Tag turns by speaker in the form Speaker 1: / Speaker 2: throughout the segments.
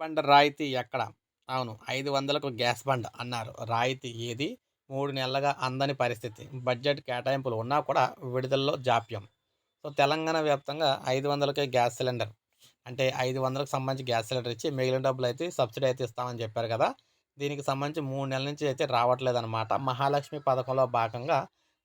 Speaker 1: బండ రాయితీ ఎక్కడ? అవును ఐదు వందలకు గ్యాస్ బండ్ అన్నారు. రాయితీ ఏది? మూడు నెలలుగా అందని పరిస్థితి. బడ్జెట్ కేటాయింపులు ఉన్నా కూడా విడుదలలో జాప్యం. సో తెలంగాణ వ్యాప్తంగా ఐదు వందలకే గ్యాస్ సిలిండర్. అంటే ఐదు వందలకు సంబంధించి గ్యాస్ సిలిండర్ ఇచ్చి మిగిలిన డబ్బులు అయితే సబ్సిడీ అయితే ఇస్తామని చెప్పారు కదా! దీనికి సంబంధించి మూడు నెలల నుంచి అయితే రావట్లేదన్నమాట. మహాలక్ష్మి పథకంలో భాగంగా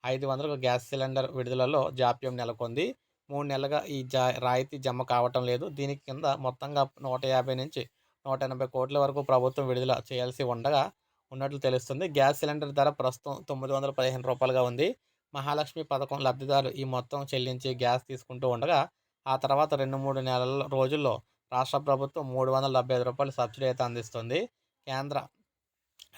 Speaker 1: ఐదు వందలకు గ్యాస్ సిలిండర్ విడుదలలో జాప్యం నెలకొంది. మూడు నెలలుగా ఈ జా రాయితీ జమ కావటం లేదు. దీనికి కింద మొత్తంగా నూట యాభై నుంచి నూట ఎనభై కోట్ల వరకు ప్రభుత్వం విడుదల చేయాల్సి ఉండగా ఉన్నట్లు తెలుస్తుంది. గ్యాస్ సిలిండర్ ధర ప్రస్తుతం తొమ్మిది వందల పదిహేను రూపాయలుగా ఉంది. మహాలక్ష్మి పథకం లబ్ధిదారులు ఈ మొత్తం చెల్లించి గ్యాస్ తీసుకుంటూ ఉండగా ఆ తర్వాత రెండు మూడు నెలల రోజుల్లో రాష్ట్ర ప్రభుత్వం మూడు వందల డెబ్బై ఐదు రూపాయలు సబ్సిడీ అయితే అందిస్తుంది. కేంద్ర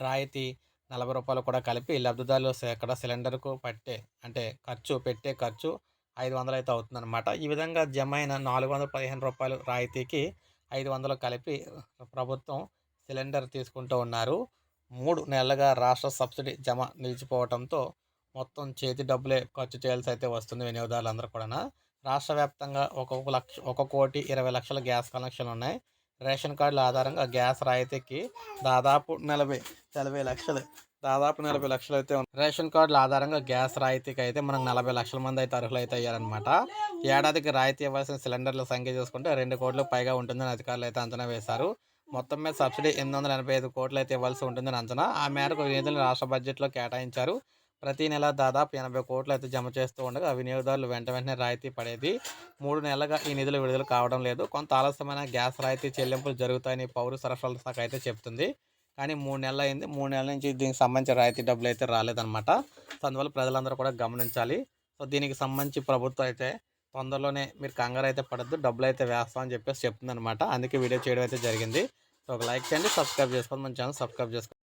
Speaker 1: రాయితీ నలభై రూపాయలు కూడా కలిపి లబ్ధిదారులు ఎక్కడ సిలిండర్కు పట్టే అంటే ఖర్చు పెట్టే ఖర్చు ఐదు వందలు అయితే అవుతుందన్నమాట. ఈ విధంగా జమ అయిన నాలుగు వందల పదిహేను రూపాయలు రాయితీకి ఐదు వందలు కలిపి ప్రభుత్వం సిలిండర్ తీసుకుంటూ ఉన్నారు. మూడు నెలలుగా రాష్ట్ర సబ్సిడీ జమ నిలిచిపోవడంతో మొత్తం చేతి డబ్బులే ఖర్చు చేయాల్సి అయితే వస్తుంది వినియోగదారులందరూ కూడా రాష్ట్ర వ్యాప్తంగా ఒక్కొక్క లక్ష ఒక కోటి ఇరవై లక్షల గ్యాస్ కనెక్షన్లు ఉన్నాయి. రేషన్ కార్డుల ఆధారంగా గ్యాస్ రాయితీకి దాదాపు నలభై నలభై లక్షలు దాదాపు నలభై లక్షలు అయితే రేషన్ కార్డుల ఆధారంగా గ్యాస్ రాయితీకి అయితే మనకు నలభై లక్షల మంది అయితే అర్హులు అయితే అయ్యారనమాట ఏడాదికి రాయితీ ఇవ్వాల్సిన సిలిండర్ల సంఖ్య చూసుకుంటే రెండు కోట్లకు పైగా ఉంటుందని అధికారులు అయితే అంచనా వేశారు. మొత్తం మీద సబ్సిడీ ఎనిమిది వందల ఎనభై ఐదు కోట్లు అయితే ఇవ్వాల్సి ఉంటుందని అంచనా. ఆ మేరకు నిధులను రాష్ట్ర బడ్జెట్లో కేటాయించారు. ప్రతి నెల దాదాపు ఎనభై కోట్లు అయితే జమ చేస్తూ ఉండగా వినియోగదారులు వెంట వెంటనే రాయితీ పడేది. మూడు నెలలుగా ఈ నిధులు విడుదల కావడం లేదు. కొంత ఆలస్యమైన గ్యాస్ రాయితీ చెల్లింపులు జరుగుతాయని పౌర సరఫరాల శాఖ అయితే చెప్తుంది కానీ మూడు నెలలు అయింది మూడు నెలల నుంచి దీనికి సంబంధించిన రాయితీ డబ్బులు అయితే రాలేదన్నమాట. సో అందువల్ల ప్రజలందరూ కూడా గమనించాలి. సో దీనికి సంబంధించి ప్రభుత్వం అయితే తొందరలోనే మీరు కంగారు అయితే పడద్దు. డబ్బులు అయితే వేస్తామని చెప్పేసి చెప్తుంది అనమాట అందుకే వీడియో చేయడం అయితే జరిగింది. సో ఒక లైక్ చేయండి సబ్స్క్రైబ్ చేసుకోండి. మన ఛానల్ సబ్స్క్రైబ్ చేసుకోండి.